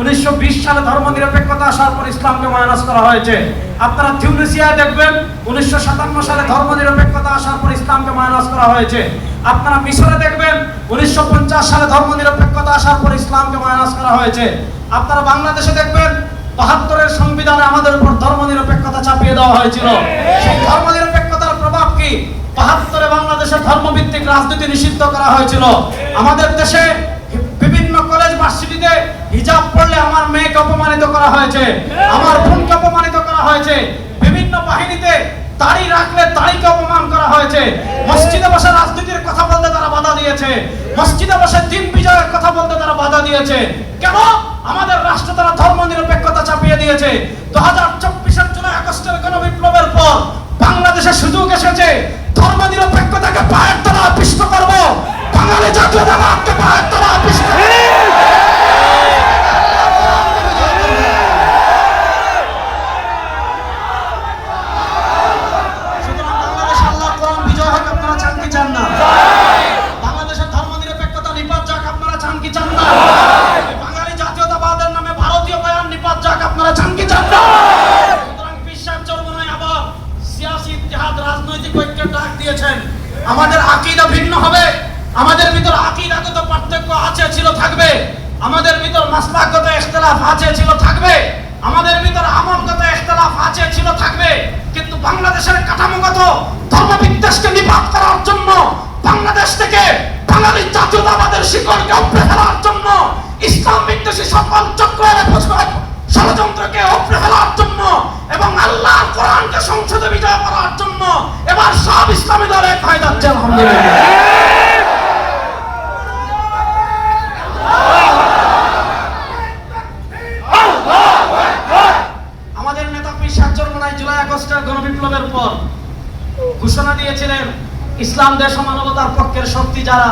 উনিশশো বিশ সালে ধর্ম নিরপেক্ষতা আসার পর ইসলামকে মাইনাস করা হয়েছে। আপনারা টিউনিসিয়ায় দেখবেন, উনিশশো সাতান্ন সালে ধর্ম নিরপেক্ষতা আসার পর ইসলামকে মাইনাস করা হয়েছে। আপনারা মিশরে দেখবেন, উনিশশো পঞ্চাশ সালে ধর্ম নিরপেক্ষতা আসার পর ইসলামকে মাইনাস করা হয়েছে। আপনারা বাংলাদেশে দেখবেন, বাহাত্তরের সংবিধানে আমাদের উপর ধর্ম নিরপেক্ষতা চাপিয়ে দেওয়া হয়েছিল। সেই ধর্ম নিরপেক্ষতার প্রভাব কি? বাহাত্তরে বাংলাদেশের ধর্মভিত্তিক রাজনীতি নিষিদ্ধ করা হয়েছিল। আমাদের দেশে হিজাব পড়লে আমার মেয়েকে অপমানিত করা হয়েছে, আমার বোনকে অপমানিত করা হয়েছে, বিভিন্ন বাহিনীতে দাড়ি রাখলে দাড়িকে অপমান করা হয়েছে, মসজিদে বসে রাজনীতির কথা বলতে তারা বাধা দিয়েছে, মসজিদে বসে দিন বিজয়ের কথা বলতে তারা বাধা দিয়েছে। কেন? আমাদের রাষ্ট্র তারা ধর্ম নিরপেক্ষতা চাপিয়ে দিয়েছে। দু হাজার চব্বিশের জুলাই আগস্টের গণবিপ্লবের পর বাংলাদেশে সুযোগ এসেছে। ঐক্যের ডাক দিয়েছেন। আমাদের আকীদা ভিন্ন হবে। আমাদের ভিতর আকীদাগত পার্থক্য আছে, ছিল, থাকবে। আমাদের ভিতর মাসলাকগত ইখতিলাফ আছে, ছিল, থাকবে। আমাদের ভিতর আমলগত ইখতিলাফ আছে, ছিল, থাকবে। কিন্তু বাংলাদেশের কাঠামোগত, ধর্মবিদ্বেষকে নিপাত করার জন্য, বাংলাদেশ থেকে বাঙালি জাতীয়তাবাদের শিকড়কে উপড়ে জন্য, ইসলাম বিদ্বেষী সকল চক্রের এবার সব ইসলামী দল এক হয়ে যাচ্ছে আলহামদুলিল্লাহ। ঘোষণা দিয়েছিলেন, ইসলাম, দেশ মানবতার পক্ষের শক্তি যারা,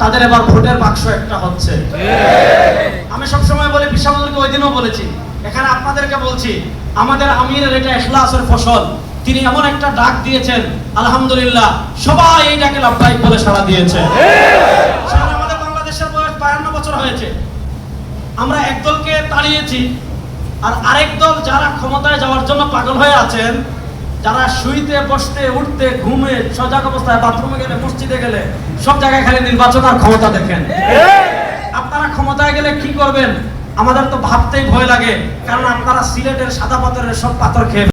তাদের এবার ভোটের বাক্স একটা হচ্ছে। আমি সবসময় বলি বিশামুলকে ওই দিনও বলেছি, এখানে আপনাদেরকে বলছি, আমাদের আমিরের এটা এখলাসের ফসল। তিনি এমন একটা ডাক দিয়েছেন, আলহামদুলিল্লাহ, সবাই এই ডাকে লাভবাহিক বলে সাড়া দিয়েছে। আমাদের বাংলাদেশের বয়স বায়ান্ন বছর হয়েছে। আমরা একদলকে তাড়িয়েছি, আর আরেক দল যারা ক্ষমতায় যাওয়ার জন্য পাগল হয়ে আছেন, যারা শুইতে, বসতে, উঠতে, ঘুমে, সজাগ অবস্থায় বাথরুমে গেলে, মসজিদে গেলে, সব জায়গায় খালি নির্বাচন আর ক্ষমতা দেখেন। আপনারা ক্ষমতায় গেলে কি করবেন? আমাদের তো ভাবতেই ভয় লাগে, কারণ আপনারা সিলেটের সাদা পাথরের সব পাথর খেয়ে